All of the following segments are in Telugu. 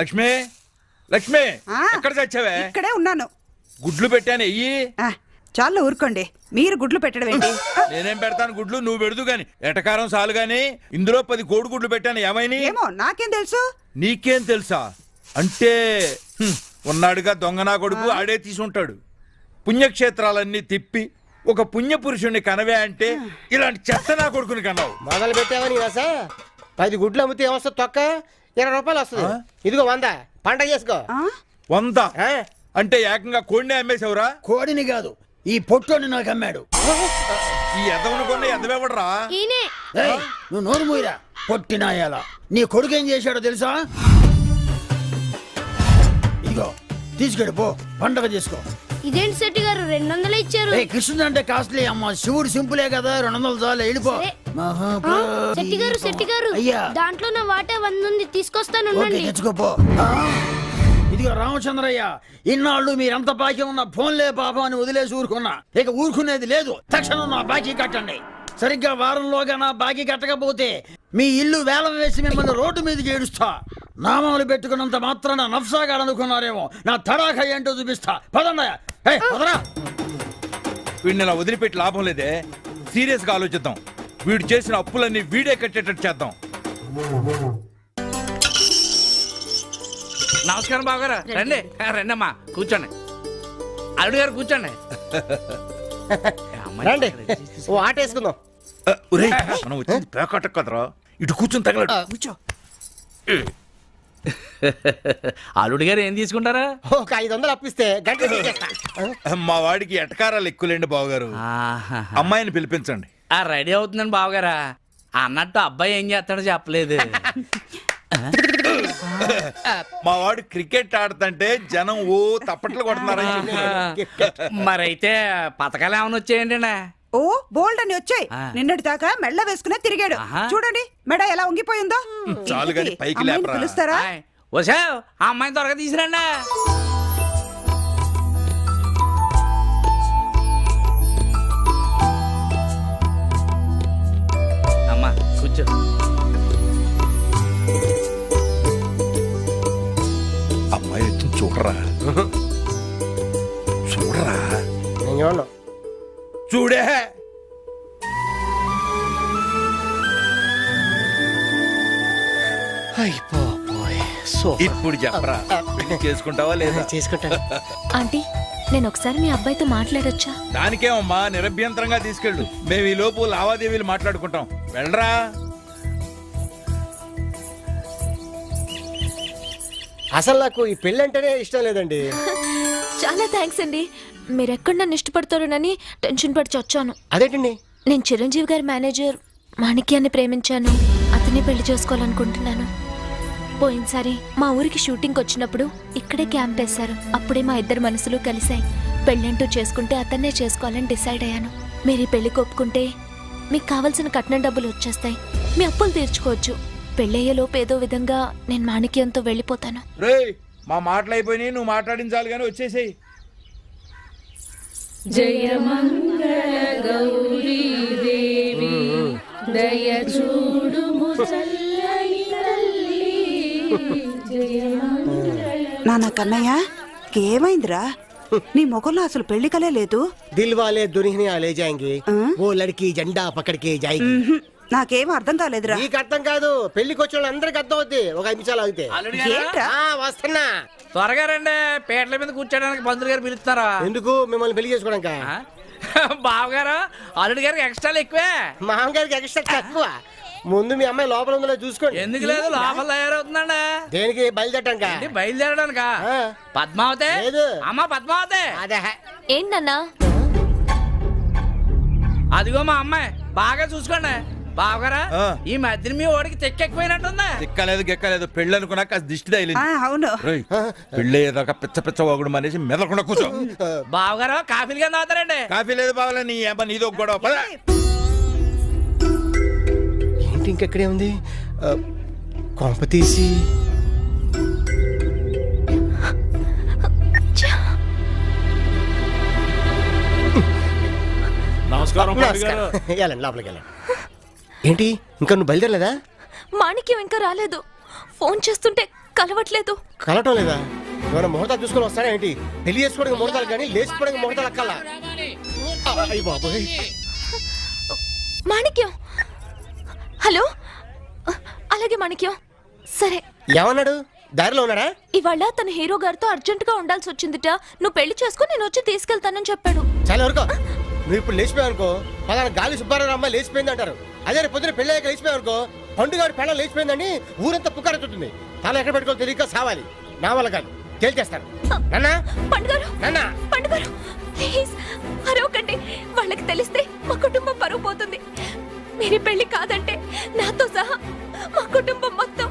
లక్ష్మి? లక్ష్మి ఆ? ఎక్కడ చచ్చావే ఇక్కడే ఉన్నాను. గుడ్లు పెట్టాను ఎయ్యి ఆ, చాలు ఊరుకోండి. మీరు గుడ్లు పెట్టడం ఏంటి? ఆ, నేనేం పెడతాను గుడ్లు నువ్వు పెడదు గాని. ఎటకారం చాలు గాని. ఇందులో పది కోడి గుడ్లు పెట్టాను ఏమైనా? ఏమో నాకేం తెలుసు? నీకేం తెలుసా? అంటే హ్మ్, ఉన్నాడుగా దొంగ నా కొడుకు ఆడే తీసుంటాడు. పుణ్యక్షేత్రాలన్నీ తిప్పి ఒక పుణ్య పురుషుణ్ణి కనవే అంటే ఇలాంటి చెత్త నా కొడుకుని కన్నావు. మొదలు పెట్టావని రస? పది గుడ్లు అమ్మితే ఏమొస్తుంది తొక్క? ఇరవై రూపాయలు వస్తుంది? ఇదిగో వంద. పంట చేసుకో? వంద? అంటే ఏకంగా కోడిని అమ్మేశావురా? కోడిని కాదు ఈ పొట్టోని నాకు అమ్మాడు. ఈ ఎదవను కొన్న ఎదవెవడరా? నువ్వు నోరు మూయరా? పొట్టినాయాల నీ కొడుకు ఏం చేశాడో తెలుసా? ఇదిగో తీసుకెడు పో పండగ చేసుకో. ఇదేంటి శెట్టి గారు? రెండు వందలు ఇచ్చారు కృష్ణుడు అంటే కాస్ట్లీ అమ్మ. శివుడు సింపులే కదా రెండు వందలు చాలు వెళ్ళిపో. శెట్టి గారు శెట్టి గారు అయ్యా. దాంట్లో నా వాటా వంద ఉంది తీసుకొస్తాను తెచ్చుకోపో. ఇదిగో రామచంద్రయ్య ఇన్నాళ్ళు మీరంత బాకీ ఉన్న ఫోన్లే పాపం అని వదిలేసి ఊరుకున్నా. ఇక ఊరుకునేది లేదు. తక్షణం నా బాకీ కట్టండి. సరిగ్గా వారంలోగా నా బాకీ కట్టకపోతే మీ ఇల్లు వేలం వేసి మిమ్మల్ని రోడ్డు మీదకి ఏడుస్తా. నామాలు పెట్టుకున్నంత మాత్రాన నఫ్సాగాడనుకున్నారేమో నా తడాఖ ఏంటో చూపిస్తా. ఏయ్, పదరా. వీడిని ఇలా వదిలిపెట్టి లాభం లేదే. సీరియస్గా ఆలోచిద్దాం. వీడు చేసిన అప్పులన్నీ వీడే కట్టేటట్టు చేద్దాం. నమస్కారం బావగారు. రండి. రండి. అమ్మా కూర్చోండి. అల్లుడు గారు కూర్చోండి. రండి. ఓ ఆట వేసుకుందాం. మనం వచ్చింది పేకాట కదరా. ఇటు కూర్చొని తగలడు. కూర్చో. అల్లుడు గారు ఏం తీసుకుంటారా? ఒక ఐదు వందలు అప్పిస్తే గంట. మా వాడికి ఎటకారాలు ఎక్కువలేండి బావగారు. ఆహా. అమ్మాయిని పిలిపించండి. ఆ రెడీ అవుతుందండి బావగారా. అన్నట్టు అబ్బాయి ఏం చేస్తాడో చెప్పలేదు. మా వాడు క్రికెట్ ఆడుతుంటే జనం ఓ తప్పట్లు కొడుతున్నారని చెప్పారు. మరైతే పథకాలు ఏమైనా వచ్చాయండి ఓ బోల్డ్ అని వచ్చాయి. నిన్నటి దాకా మెళ్ళ వేసుకునే తిరిగాడు. చూడండి మెడ ఎలా ఉంగిపోయిందో చాలు పైకి. పిలుస్తారా ఆ అమ్మాయిని త్వరగా తీసుకురండి చూడే అయిపోయి సో ఇప్పుడు చెప్పరా. పెళ్ళి చేసుకుంటావా లేదా? చేసుకుంటాను. ఆంటీ నేను ఒకసారి మీ అబ్బాయితో మాట్లాడొచ్చా? దానికేమమ్మా నిరభ్యంతరంగా తీసుకెళ్ళు. మేము ఈ లోపు లావాదేవీలు మాట్లాడుకుంటాం. వెళ్ళరా? అసలు నాకు ఈ పెళ్ళి అంటేనే ఇష్టం లేదండి. చాలా థ్యాంక్స్ అండి. మీరెక్కడ నన్ను ఇష్టపడతారోనని టెన్షన్ పడి చచ్చాను. అదేంటండి? నేను చిరంజీవి గారి మేనేజర్ మాణిక్యాన్ని ప్రేమించాను. అతన్ని పెళ్ళి చేసుకోవాలనుకుంటున్నాను. పోయినసారి మా ఊరికి షూటింగ్ వచ్చినప్పుడు ఇక్కడే క్యాంప్ వేశారు. అప్పుడే మా ఇద్దరు మనసులు కలిశాయి. పెళ్ళంటూ చేసుకుంటే అతన్నే చేసుకోవాలని డిసైడ్ అయ్యాను. మీరు ఈ పెళ్ళికి ఒప్పుకుంటే మీకు కావలసిన కట్నం డబ్బులు వచ్చేస్తాయి. మీ అప్పులు తీర్చుకోవచ్చు. పెళ్ళయ్యేలోపు ఏదో విధంగా నేను మాణిక్యంతో వెళ్ళిపోతాను. రేయ్ మా మాటలు అయిపోయినాయి. నువ్వు మాట్లాడించాలి కానీ వచ్చేసేయి. నాన్న కన్నయ్య ఏమైందిరా? నీ ముఖంలో అసలు పెళ్ళి కలే లేదు. దిల్ వాలే దునియా లే జాయింగి? ఓ లడికి జెండా పక్కడికి జాయింగి నాకేం అర్థం కాలేదురా. నీకు అర్థం కాదు. పెళ్ళికి వచ్చిన వాళ్ళందరికీ అర్థం అవుద్ది. ఒక ఐదు నిమిషాలు ఆగితే. ఏంట్రా? ఆ, వస్తున్నా. త్వరగా రండి. పేటల మీద కూర్చోడానికి పంతులు గారు పిలుస్తారా ఎందుకు? మిమ్మల్ని పెళ్ళి చేసుకోవడానికి? బావగారు అల్లుడు గారికి ఎక్స్ట్రాలు ఎక్కువే. మామగారికి ఎక్స్ట్రా తక్కువ. ముందు మీ అమ్మాయి లోపల ఉందో లేదో చూసుకోండి. ఎందుకు లేదు? లోపల తయారవుతుందండి. దేనికి? బయలుదేరటానిక? ఏంటి? బయలుదేరడానికా? ఆ. పద్మావతి? లేదు. అమ్మా పద్మావతి? అదే. ఏంటన్నా? అదిగో మా అమ్మాయి. బాగా చూసుకోండి. బావగారా ఆ. ఈ మధ్యన మీ ఓడికి తెక్కెక్కిపోయినట్టుంది? దిక్కలేదు గిక్కలేదు. పెళ్ళి అనుకున్నా కాస్త దిష్టి తగిలింది. అవును. రేయ్, పెళ్ళయ్యేదాకా పిచ్చ పిచ్చ వాగుడు అనేసి మెదలకుండా కూర్చో. బావగారు కాఫీలు కింద అవుతారండి. కాఫీ లేదు బావలే నీ అబ్బా నీదో ఒక గొడవ. పద. ఏంటి ఇంకెక్కడే ఉంది? ఆ, కొంప తీసి. నమస్కారం. వెళ్ళండి లోపలికి వెళ్ళండి. ఏంటి ఇంకా నువ్వు బయలుదేరలేదా? మాణిక్యం ఇంకా రాలేదు. ఫోన్ చేస్తుంటే కలవట్లేదు. కలటం లేదా? ఏమైనా ముహూర్తాలు చూసుకొని వస్తారా ఏంటి? పెళ్ళి చేసుకోవడానికి ముహూర్తాలు కానీ లేచిపోవడానికి ముహూర్తాలు అక్కల అయ్యి బాబోయ్. మాణిక్యం. హలో? అలాగే మాణిక్యం. సరే. ఏమన్నాడు? దారిలో ఉన్నాడా? ఇవాళ తన హీరో గారితో అర్జెంటుగా ఉండాల్సి వచ్చిందిట. నువ్వు పెళ్ళి చేసుకుని నేను వచ్చి తీసుకెళ్తానని చెప్పాడు. చాలా వరకు. నువ్వు ఇప్పుడు లేచిపోయావు అనుకో పలానా గాలి సుబ్బారావు అమ్మాయి లేచిపోయింది అంటారు. అదే పొద్దున పెళ్ళి అయ్యాక లేచిపోయావు అనుకో పండుగాడు పెళ్ళ లేచిపోయిందని ఊరంతా పుకారెత్తుతుంది తల ఎక్కడ పెట్టుకోవాలి తెలియక సావాలి. నా వల్ల కాదు. తేల్చేస్తాను. నాన్నా? పండుగారు. నాన్నా? పండుగారు. ప్లీజ్ అరవకండి. వాళ్ళకి తెలిస్తే మా కుటుంబం పరువు పోతుంది. మీరు పెళ్ళి కాదంటే నాతో సహా మా కుటుంబం మొత్తం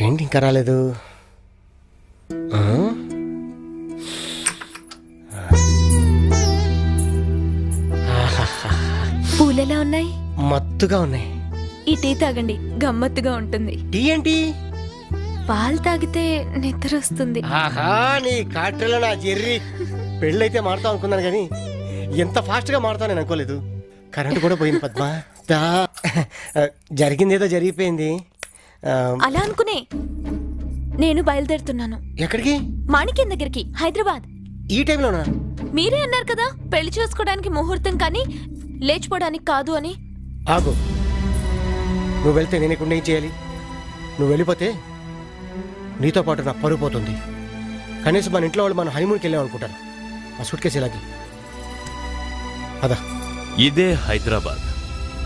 ఏంటి ఇంకా రాలేదు? ఆ? పూలెలా ఉన్నాయి? మత్తుగా ఉన్నాయి. ఈ టీ తాగండి గమ్మత్తుగా ఉంటుంది. టీ ఏంటి? పాలు తాగితే నిద్ర వస్తుంది. ఆహా నీ కాట్రలో నా జెర్రీ. పెళ్ళైతే మారుతాం అనుకున్నాను కానీ ఎంత ఫాస్ట్గా మారుతావు నేను అనుకోలేదు. కరెంట్ కూడా పోయింది పద్మ. దా. జరిగిందేదో జరిగిపోయింది. అలా అనుకునే నేను బయలుదేరుతున్నాను. ఎక్కడికి? మాణిక్యం దగ్గరికి హైదరాబాద్. ఈ టైంలోనా? మీరే అన్నారు కదా పెళ్ళి చేసుకోవడానికి ముహూర్తం కానీ లేచిపోవడానికి కాదు అని. ఆగు. నువ్వు వెళ్తే నేను ఇక్కడ ఏం చేయాలి? నువ్వు వెళ్ళిపోతే నీతో పాటు నా పరుగు పోతుంది. కనీసం మన ఇంట్లో వాళ్ళు మన హనీమూన్కి వెళ్ళాం అనుకుంటారు. ఆ సూట్ కేసు ఇలాగి అదా ఇదే హైదరాబాద్.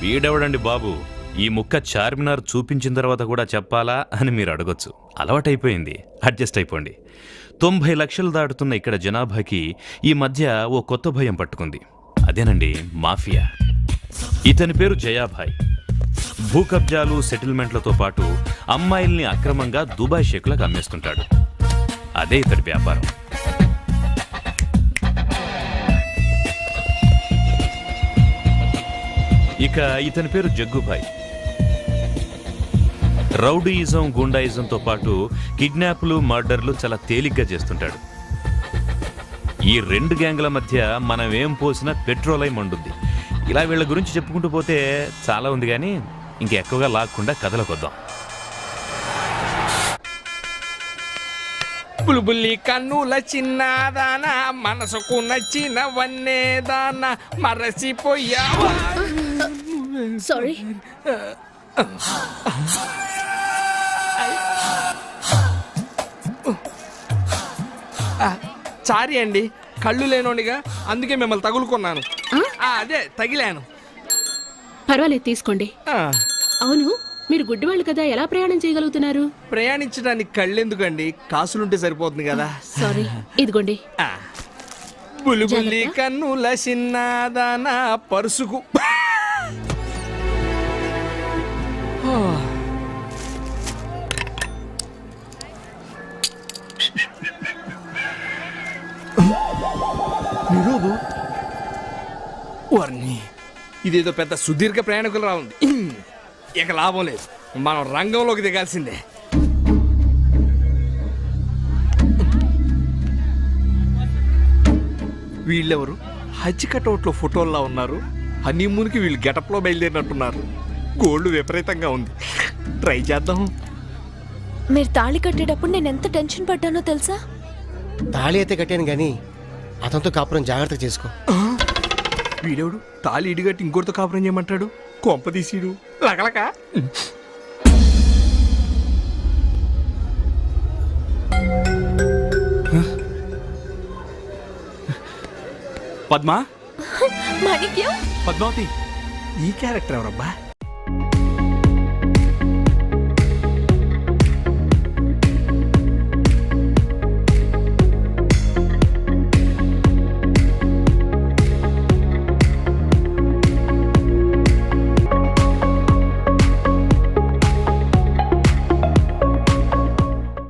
వీడెవడండి బాబు? ఈ ముక్క చార్మినార్ చూపించిన తర్వాత కూడా చెప్పాలా అని మీరు అడగొచ్చు. అలవాటైపోయింది. అడ్జస్ట్ అయిపోండి. తొంభై లక్షలు దాటుతున్న ఇక్కడ జనాభాకి ఈ మధ్య ఓ కొత్త భయం పట్టుకుంది. అదేనండి మాఫియా. ఇతని పేరు జయాభాయ్. భూ కబ్జాలు సెటిల్మెంట్లతో పాటు అమ్మాయిల్ని అక్రమంగా దుబాయ్ షేకులకు అమ్మేస్తుంటాడు. అదే ఇతడి వ్యాపారం. ఇక ఇతని పేరు జగ్గుభాయ్. రౌడీయిజం గుండాయిజంతో పాటు కిడ్నాప్లు మర్డర్లు చాలా తేలిగ్గా చేస్తుంటాడు. ఈ రెండు గ్యాంగ్ల మధ్య మనం ఏం పోసినా పెట్రోల్ అయి మండుద్ది. ఇలా వీళ్ళ గురించి చెప్పుకుంటూ పోతే చాలా ఉంది కానీ ఇంకెక్కువగా లాక్కుండా కథలకొద్దాం. బుల్బుల్లి కన్నుల చిన్నదానా మనసుకు నచ్చినవన్నేదానా మరసిపోయావా సారీ సారీ అండి. కళ్ళు లేనోడిగా అందుకే మిమ్మల్ని తగులుకున్నాను. అదే తగిలాను. పర్వాలేదు తీసుకోండి. అవును మీరు గుడ్డివాళ్ళు కదా ఎలా ప్రయాణం చేయగలుగుతున్నారు? ప్రయాణించడానికి కళ్ళెందుకండి? కాసులుంటే సరిపోతుంది కదా. సారీ ఇదిగోండి. బుల్బుల్లి కన్నుల చిన్నదాన పరుసుకు. వర్ణి ఇదేదో పెద్ద సుదీర్ఘ ప్రయాణికులు రావుంది ఇక లాభం లేదు. మనం రంగంలోకి దిగాల్సిందే. వీళ్ళెవరు? హజ్ కటౌట్లో ఫోటోల్లో ఉన్నారు. హనీమూన్కి వీళ్ళు గెటప్లో బయలుదేరినట్టున్నారు. గోల్డ్ విపరీతంగా ఉంది. ట్రై చేద్దాం. మీరు తాళి కట్టేటప్పుడు నేను ఎంత టెన్షన్ పడ్డానో తెలుసా? తాళి అయితే కట్టాను కానీ అతనితో కాపురం జాగ్రత్తగా చేసుకో. వీడెవడు? తాలి ఇడిగట్టి ఇంకోటితో కాపురం చేయమంటాడు? కొంప తీసిడు. లకలక పద్మా? మాణిక్యం? పద్మావతి ఈ క్యారెక్టర్ ఎవరబ్బా?